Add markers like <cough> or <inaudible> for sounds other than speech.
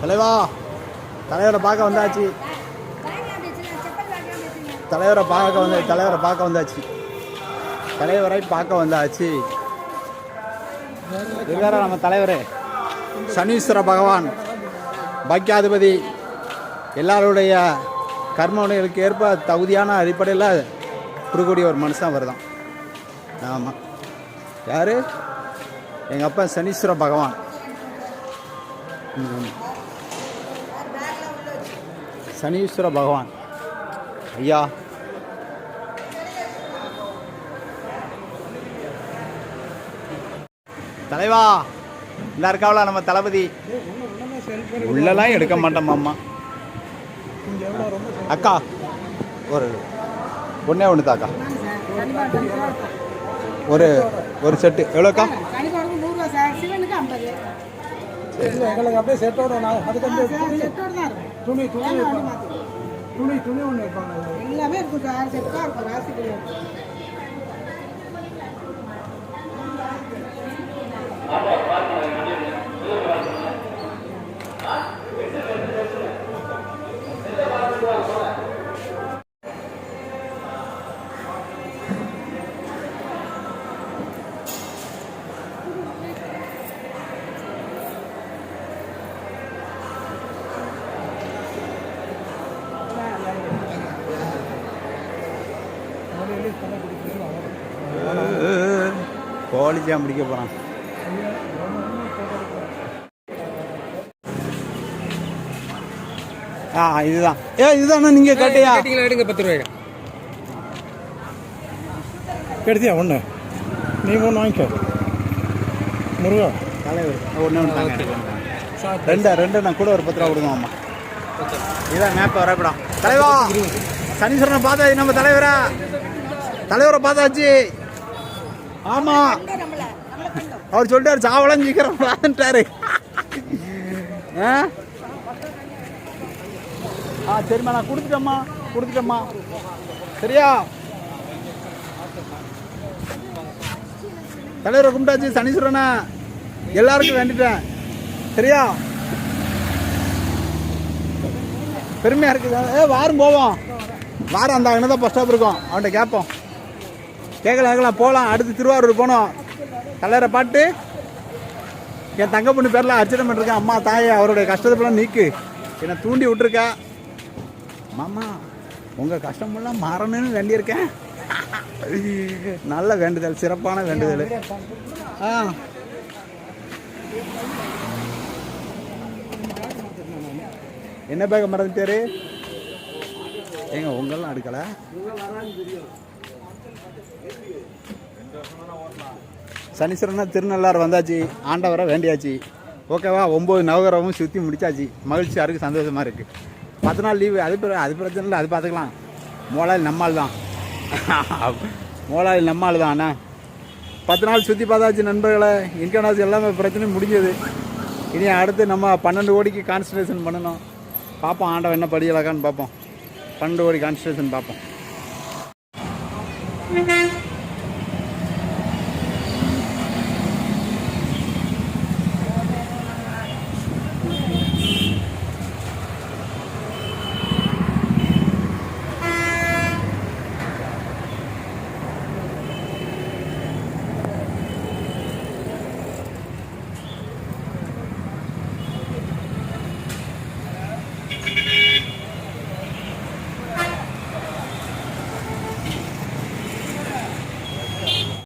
தலைவா தலைவரை பார்க்க வந்தாச்சு. தலைவரை பார்க்க வந்த தலைவரை பார்க்க வந்தாச்சு. தலைவரை பார்க்க வந்தாச்சு. இருக்காரா நம்ம தலைவர்? சனீஸ்வர பகவான் பாக்கியாதிபதி எல்லாருடைய கர்மவினைகளுக்கு ஏற்ப தகுதியான அடிப்படையில் கொடுக்கக்கூடிய ஒரு மனுஷன் வருதான் ஆமாம் யார்? எங்கள் அப்பா சனீஸ்வர பகவான். சனீஸ்வர பகவான். ஐயா. தலைவா இல்லை இருக்காவளா நம்ம தளபதி? உள்ளலாம் எடுக்க மாட்டோம் அக்கா ஒரு ஒன்றே ஒன்று தாக்கா ஒரு ஒரு செட்டு. எவ்வளோக்கா? இல்லை எங்களுக்கு அப்படியே செட்டோட நான் அதுக்கு வந்து துணி துணி துணி துணி துணி ஒன்று வைப்பாங்க. எல்லாமே இருக்கும் சார். செட்டாக இருக்கும் ராசிக்கு கோழிச்சான் பிடிக்க போகிறான் ஆ இதுதான். ஏ இதுதானே நீங்கள் கேட்டியா? எடுங்க பத்து ரூபாய்க்கு எடுத்தியா ஒன்று நீ ஒன்று வாங்கிக்கோ. முருகா. தலைவர். ஒன்று ஒன்று ரெண்டு ரெண்டு நான் கூட ஒரு பத்து ரூபா கொடுங்க அம்மா. இதான் மேப் வரப்படாம் தலைவா சனீஸ்வரனை பார்த்தாச்சு நம்ம தலைவரா. தலைவரை பார்த்தாச்சு. ஆமா. அவர் சொல்லிட்டாரு சாவலாம் சீக்கிரம் ஆ? ஆ சரிம்மா நான் கொடுத்துட்டேம்மா கொடுத்துட்டேம்மா. சரியா? தலைவரை கும்பிட்டாச்சு சனீஸ்வரனா. எல்லாருக்கும் வேண்டிட்டேன். சரியா? பெருமையாக இருக்குது. ஏ வாரம் போவோம். வாரம் அந்த அங்கே தான் பஸ் ஸ்டாப் இருக்கும். அவன்கிட்ட கேட்போம். கேட்கலாம் கேட்கலாம் போகலாம் அடுத்து திருவாரூர் போனோம். தலைவரை பாட்டு. என் தங்க பொண்ணு பேரில் அர்ச்சனை பண்ணிருக்கேன் அம்மா தாயை அவருடைய கஷ்டத்தெல்லாம் நீக்கு. என்னை தூண்டி விட்டுருக்கா. மாமா உங்கள் கஷ்டமெல்லாம் மாறணும்னு வேண்டியிருக்கேன். நல்ல வேண்டுதல் சிறப்பான வேண்டுதல். ஆ. என்ன பேக மறந்துட்டாரு? ஏங்க உங்கெல்லாம் அடுக்கல? சனீஸ்வரனா திருநள்ளாறு வந்தாச்சு ஆண்டவரை வேண்டியாச்சு. ஓகேவா? ஒம்பது நவகரமும் சுற்றி முடிச்சாச்சு. மகிழ்ச்சியாக இருக்குது சந்தோஷமாக இருக்குது பத்து நாள் லீவு அது அது பிரச்சனை இல்லை அது பார்த்துக்கலாம் மோலாயில் நம்மால் தான். <laughs> மோலாயில் நம்மால் தான் அண்ணா. பத்து நாள் சுற்றி பார்த்தாச்சு நண்பர்களை. இன்கனாஸ் எல்லாமே பிரச்சனையும் முடிஞ்சது. இனி அடுத்து நம்ம பன்னெண்டு கோடிக்கு கான்சன்ட்ரேஷன் பண்ணணும். பார்ப்போம் ஆண்டவன் என்ன படிக்கலாக்கான்னு பார்ப்போம். பன்னெண்டு கோடி கான்சன்ட்ரேஷன் பார்ப்போம். Mm-hmm.